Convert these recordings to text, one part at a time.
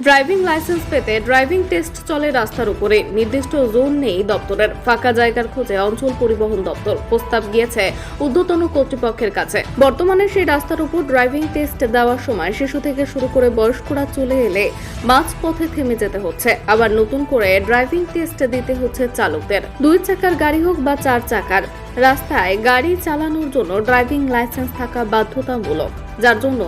Driving licence পেতে driving test চলে রাস্তার উপরে। নির্দিষ্ট জোন নেই দপ্তরের। ফাঁকা জায়গার খোঁজে অঞ্চল পরিবহন দপ্তর প্রস্তাব গিয়েছে ঊর্ধ্বতন কর্তৃপক্ষের কাছে। বর্তমানে সেই রাস্তার উপর ড্রাইভিং টেস্ট দেওয়ার সময় শিশু থেকে শুরু করে বয়স্করা চলে এলে মাঝপথে থেমে যেতে হচ্ছে। আবার নতুন করে ড্রাইভিং টেস্ট দিতে হচ্ছে চালকদের। দুই চাকার গাড়ি হোক বা চার চাকার, রাস্তায় গাড়ি চালানোর জন্য ড্রাইভিং লাইসেন্স থাকা বাধ্যতামূলক। যার জন্য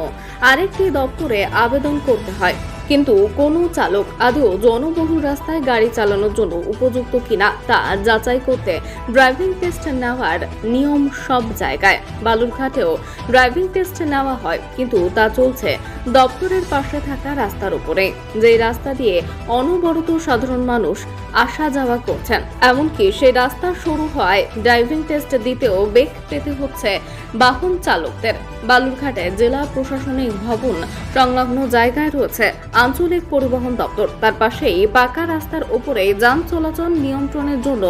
আরেকটি দপ্তরে আবেদন করতে হয়। কিন্তু কোনো চালক আদৌ জনবহুল রাস্তায় গাড়ি চালানোর জন্য উপযুক্ত কিনা তা যাচাই করতে ড্রাইভিং টেস্ট নেওয়ার নিয়ম সব জায়গায়। বালুরঘাটেও ড্রাইভিং টেস্ট নেওয়া হয়, কিন্তু তা চলছে দপ্তরের পাশে থাকা রাস্তার উপরে। যেই রাস্তা দিয়ে অনবরত সাধারণ মানুষ আসা যাওয়া করছেন, এমনকি সেই রাস্তা শুরু হয় ড্রাইভিং টেস্ট দিতেও বেগ পেতে হচ্ছে বাহন চালকদের। বালুরঘাটে জেলা প্রশাসনিক ভবন সংলগ্ন জায়গায় রয়েছে আঞ্চলিক পরিবহন দপ্তর। তার পাশেই পাকা রাস্তার উপরে যান চলাচল নিয়ন্ত্রণের জন্য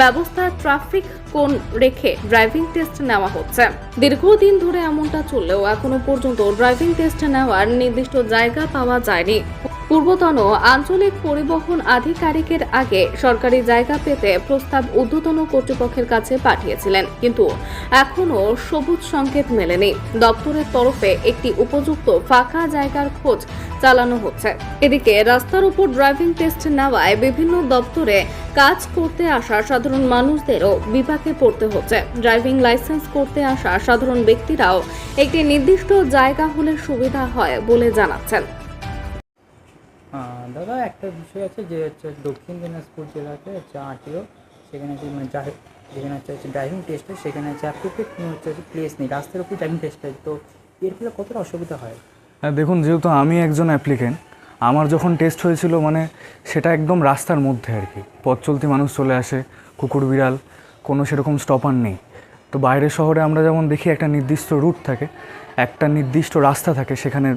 ব্যবস্থা ট্রাফিক কোন রেখে ড্রাইভিং টেস্ট নেওয়া হচ্ছে। দীর্ঘদিন ধরে এমনটা চললেও এখনও পর্যন্ত ড্রাইভিং টেস্ট নেওয়ার নির্দিষ্ট জায়গা পাওয়া যায়নি। পূর্বতন আঞ্চলিক পরিবহন আধিকারিকের আগে সরকারি জায়গা পেতে প্রস্তাব ঊর্ধ্বতন কর্তৃপক্ষের কাছে পাঠিয়েছিলেন, কিন্তু এখনও সবুজ সংকেত মেলেনি। দপ্তরের তরফে একটি উপযুক্ত ফাঁকা জায়গার খোঁজ চালানো হচ্ছে। এদিকে রাস্তার উপর ড্রাইভিং টেস্ট নেওয়ায় বিভিন্ন দপ্তরে কাজ করতে আসা সাধারণ মানুষদেরও বিপাকে পড়তে হচ্ছে। ড্রাইভিং লাইসেন্স করতে আসা সাধারণ ব্যক্তিরাও একটি নির্দিষ্ট জায়গা হলে সুবিধা হয় বলে জানাচ্ছেন। দাদা, একটা বিষয় আছে যে হচ্ছে দক্ষিণ দিনাজপুর জেলাতে হচ্ছে আরটিও, সেখানে যে মানে যেখানে হচ্ছে হচ্ছে ড্রাইভিং টেস্ট সেখানে হচ্ছে অ্যাপ্রোপ্রিয়েট কোনো হচ্ছে হচ্ছে প্লেস নেই, রাস্তার উপর ড্রাইভিং টেস্ট হয়। তো এর ফলে কতটা অসুবিধা হয়? হ্যাঁ দেখুন, যেহেতু আমি একজন অ্যাপ্লিকেন্ট আমার যখন টেস্ট হয়েছিল মানে সেটা একদম রাস্তার মধ্যে আর কি। পথ চলতি মানুষ চলে আসে, কুকুর, বিড়াল, কোনো সেরকম স্টপার নেই। তো বাইরের শহরে আমরা যেমন দেখি একটা নির্দিষ্ট রুট থাকে, একটা নির্দিষ্ট রাস্তা থাকে, সেখানে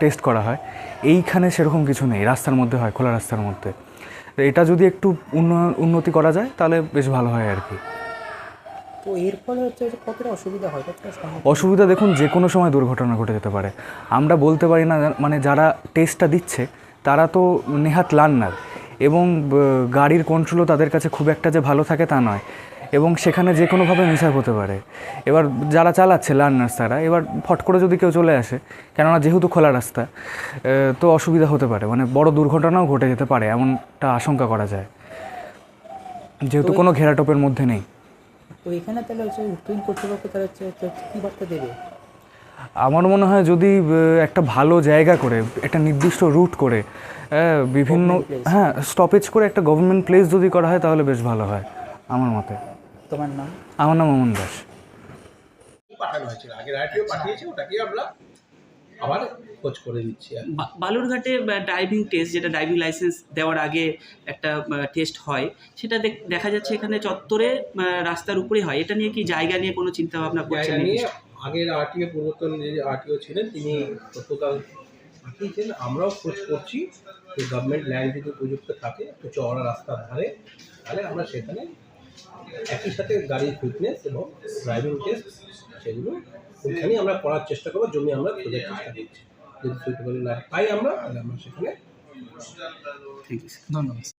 টেস্ট করা হয়। এইখানে সেরকম কিছু নেই রাস্তার মধ্যে হয় খোলা রাস্তার মধ্যে। এটা যদি একটু উন্নতি করা যায় তাহলে বেশ ভালো হয় আর কি। তো এর ফলে হচ্ছে কতটা অসুবিধা হয় অসুবিধা দেখুন যে কোনো সময় দুর্ঘটনা ঘটে যেতে পারে। আমরা বলতে পারি না মানে যারা টেস্টটা দিচ্ছে তারা তো নেহাত লার্নার এবং গাড়ির কন্ট্রোলও তাদের কাছে খুব একটা যে ভালো থাকে তা নয়। এবং সেখানে যে কোনোভাবে মিসাপ হতে পারে। এবার যারা চালাচ্ছে লার্নার্স তারা এবার ফট করে যদি কেউ চলে আসে কেননা যেহেতু খোলা রাস্তা তো অসুবিধা হতে পারে। মানে বড় দুর্ঘটনাও ঘটে যেতে পারে এমনটা আশঙ্কা করা যায়। যেহেতু কোনো ঘেরাটোপের মধ্যে নেই। তো এখানে তাহলে হচ্ছে উত্তরীণ কর্তৃপক্ষ তারা হচ্ছে হচ্ছে কী বার্তা দেবে? আমার মনে হয় যদি একটা ভালো জায়গা করে একটা নির্দিষ্ট রুট করে বিভিন্ন হ্যাঁ স্টপেজ করে একটা গভর্নমেন্ট প্লেস যদি করা হয় তাহলে বেশ ভালো হয় আমার মতে। তোমার নাম? আমার নাম অমন দাস। পাঠানো হয়েছিল? আগের আরটিও পাঠিয়েছে ওটাকে আমরা আবার খোঁজ করে দিচ্ছি বা- বালুরঘাটে ড্রাইভিং টেস্ট যেটা ড্রাইভিং লাইসেন্স দেওয়ার আগে একটা টেস্ট হয় সেটা দেখ- দেখা যাচ্ছে এখানে চত্বরে রাস্তার উপরে হয়। এটা নিয়ে কি জায়গা নিয়ে কোনো চিন্তা ভাবনা করছেন? আগের আরটিও পূর্বতন যে আরটিও ছিলেন তিনি প্রত্যেকাল পাঠিয়েছেন। আমরাও খোঁজ করছি যে গভর্নমেন্ট ল্যান্ড যদি উপযুক্ত থাকে একটু চওড়া রাস্তার ধারে তাহলে আমরা সেখানে একই সাথে গাড়ির ফিটনেস এবং ড্রাইভিং টেস্ট সেগুলো ওইখানেই আমরা করার চেষ্টা করব, জমি আমরা খোঁজার চেষ্টা করছি। যদি সুইটেবল না পাই আমরা, তাহলে আমরা সেখানে ঠিক আছে ধন্যবাদ।